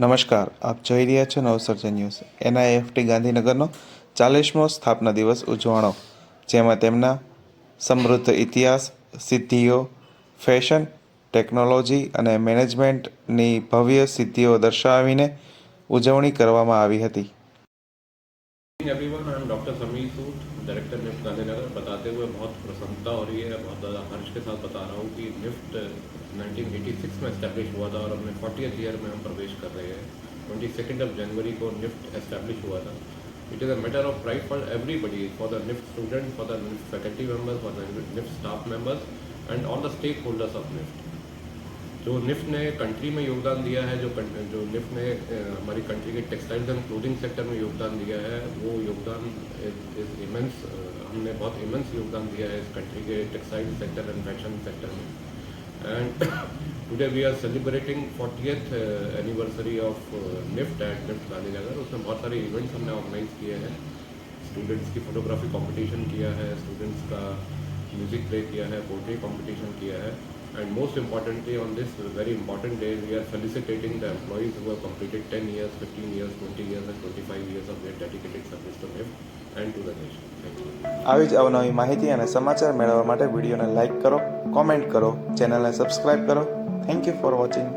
નમસ્કાર, આપ જોઈ રહ્યા છો નવસર્જન ન્યૂઝ. એનઆઈએફટી ગાંધીનગરનો ચાલીસમો સ્થાપના દિવસ ઉજવણો, જેમાં તેમના સમૃદ્ધ ઇતિહાસ, સિદ્ધિઓ, ફેશન, ટેકનોલોજી અને મેનેજમેન્ટની ભવ્ય સિદ્ધિઓ દર્શાવીને ઉજવણી કરવામાં આવી હતી. Everyone I am doctor Sameer Sood director NIFT Gandhinagar बताते हुए बहुत प्रसन्नता हो रही है, बहुत ज़्यादा हर्ष के साथ बता रहा हूँ कि निफ्ट 1986 में इस्टेब्लिश हुआ था और अपने फोर्टी ईयर में हम प्रवेश कर रहे हैं। ट्वेंटी सेकेंड ऑफ़ जनवरी को निफ्ट एस्टेब्लिश हुआ था। It is a matter of pride for everybody for the NIFT student for the NIFT faculty members for the NIFT staff members and all the stakeholders of NIFT जो NIFT ने country में योगदान दिया है, जो जो निफ्ट ने हमारी कंट्री के टेक्सटाइल्स एंड क्लोथिंग सेक्टर में योगदान दिया है, वो योगदान इज़ इमेंस हमने बहुत इमेंस योगदान दिया है इस कंट्री के textile sector and fashion sector में। And today we are celebrating fortieth anniversary of NIFT at NIFT Gandhinagar. उसमें बहुत सारे इवेंट्स हमने ऑर्गेनाइज किए हैं। स्टूडेंट्स की फोटोग्राफी कंपटीशन किया है स्टूडेंट्स का म्यूज़िक प्ले किया है पोट्री कंपटीशन किया है। And most importantly, on this very important day, we are felicitating the employees who have completed 10 years, 15 years, 20 years, and 25 years of their dedicated service to NIFT and to the nation. Thank you. આવી જ અવનવી માહિતી અને સમાચાર મેળવવા માટે વિડીયોને like કરો કોમેન્ટ કરો ચેનલને સબસ્ક્રાઇબ કરો થેન્ક યુ ફોર વોચિંગ